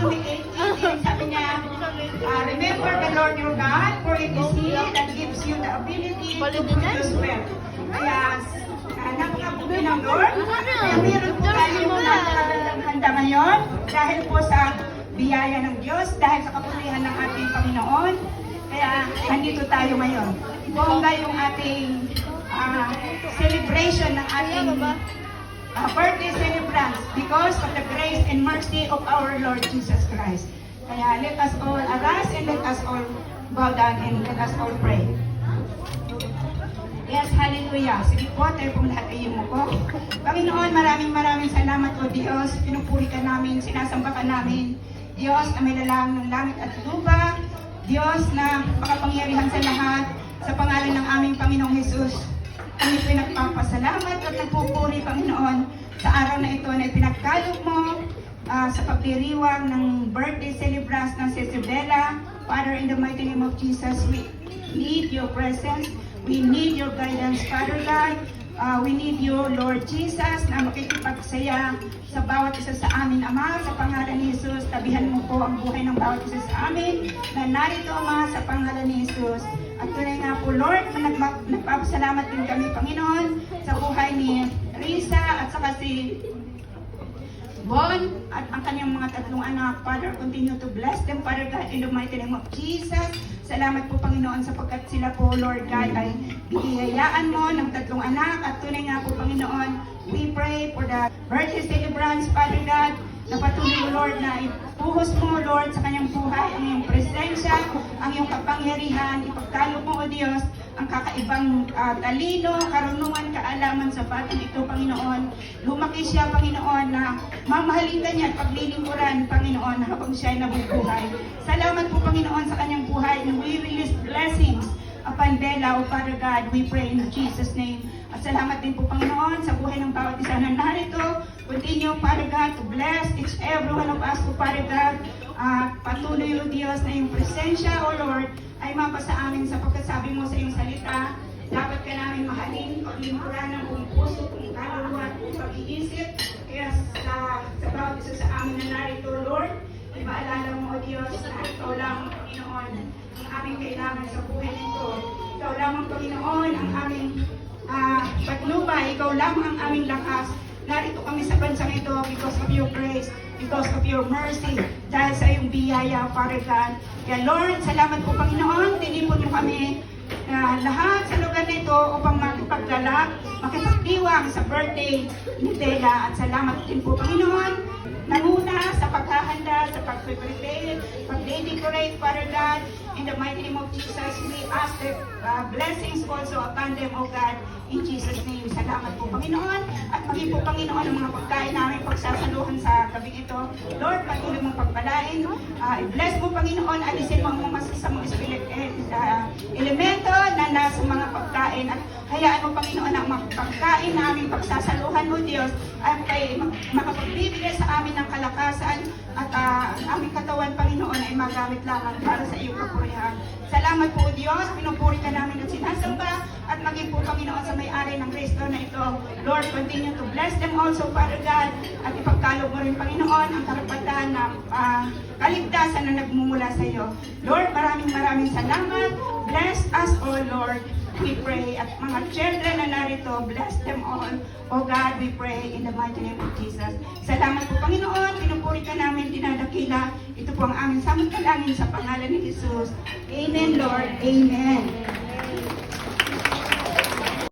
Deuteronomy 8:18, sabi niya, ah, remember the Lord your God, for it is He that gives you the ability to produce wealth. Kaya, uh, napakabuti ng Lord. Kaya meron po tayong handa ngayon dahil po sa biyaya ng Diyos, dahil sa kapurihan ng ating Panginoon. Kaya, nandito tayo ngayon. Bongga yung ating ah, celebration ng ating uh, birthday celebrants because of the grace and mercy of our Lord Jesus Christ. Kaya let us all arise and let us all bow down and let us all pray. Yes, hallelujah. Sige po, tayo pong lahat ay yumuko. Panginoon, maraming maraming salamat po Diyos. Pinupuri ka namin, sinasamba ka namin. Diyos na may lalang ng langit at lupa. Diyos na makapangyarihan sa lahat. Sa pangalan ng aming Panginoong Jesus. Kami po nagpapasalamat at nagpupuri, Panginoon, sa araw na ito na ipinagkalog mo ah, sa pagdiriwang ng birthday celebrants ng si Isabella. Father, in the mighty name of Jesus, we need your presence. We need your guidance, Father God. Uh, we need you, Lord Jesus, na makikipagsaya sa bawat isa sa amin, Ama, sa pangalan ni Jesus. Tabihan mo po ang buhay ng bawat isa sa amin na narito, Ama, sa pangalan ni Jesus. At tunay nga po, Lord, na nagpapasalamat din kami, Panginoon, sa buhay ni Risa at saka si Bon at ang kanyang mga tatlong anak. Father, continue to bless them, Father God, in the mighty name of Jesus. Salamat po, Panginoon, sapagkat sila po, Lord God, ay bigayayaan mo ng tatlong anak. At tunay nga po, Panginoon, we pray for the birthday celebrants, Father God, na patuloy, Lord, na ipuhos mo, Lord, sa kanyang buhay, presensya, ang iyong kapangyarihan, ipagkalog mo, O Diyos, ang kakaibang ah, talino, karunungan, kaalaman sa batang ito, Panginoon. Lumaki siya, Panginoon, na mamahalin ka niya at paglilingkuran, Panginoon, habang siya ay nabubuhay. Salamat po, Panginoon, sa kanyang buhay. And we release blessings upon Bella, O Father God. We pray in Jesus' name. At salamat din po, Panginoon, sa buhay ng Continue, Father God, to bless each every one of us, O Father God. At patuloy, O Diyos, na yung presensya, O Lord, ay mapa sa amin sapagkat sabi mo sa iyong salita, dapat ka namin mahalin, paglingkuran ng buong puso, buong kaluluwa, at buong pag-iisip. Kaya sa, sa bawat isa sa amin na narito, Lord, ipaalala mo, O Diyos, na ikaw lang, Panginoon, ang aming kailangan sa buhay nito. Ikaw lamang, Panginoon, ang aming ah, patnubay, ikaw lamang ang aming lakas. Narito kami sa bansang ito because of your grace, because of your mercy, dahil sa iyong biyaya, Father God. Kaya Lord, salamat po Panginoon, tinipon mo kami ah, lahat sa lugar nito upang makipaglalak, makipagdiwang sa birthday ni Bella. At salamat din po Panginoon, nanguna sa paghahanda, sa pag-prepare, pag-decorate, Father God. In the mighty name of Jesus, we ask the uh, blessings also upon them, O God. In Jesus' name, salamat po, Panginoon. At maging po, Panginoon, ang mga pagkain namin pagsasaluhan sa gabi ito. Lord, patuloy mong pagpalain. Uh, bless mo, Panginoon. Alisin mo ang mga masasamang espili- eh, uh, elemento na nasa mga pagkain. At hayaan mo, Panginoon, ang mga pagkain na aming pagsasaluhan mo, Diyos, ay kay makapagbibigay sa amin ng kalakasan magamit lamang para sa iyong kapurihan. Salamat po, Diyos. Pinupuri ka namin at sinasamba at maging po, Panginoon, sa may-ari ng resto na ito. Lord, continue to bless them also, Father God, at ipagkalog mo rin, Panginoon, ang karapatan na ah, kaligtasan na nagmumula sa iyo. Lord, maraming maraming salamat. Bless us, O Lord. We pray at mga children na narito, bless them all. O God, we pray in the mighty name of Jesus. Salamat po, Panginoon. Pinupuri ka namin, dinadakila. Po ang aming samantalangin sa pangalan ni Jesus. Amen, Lord. Amen.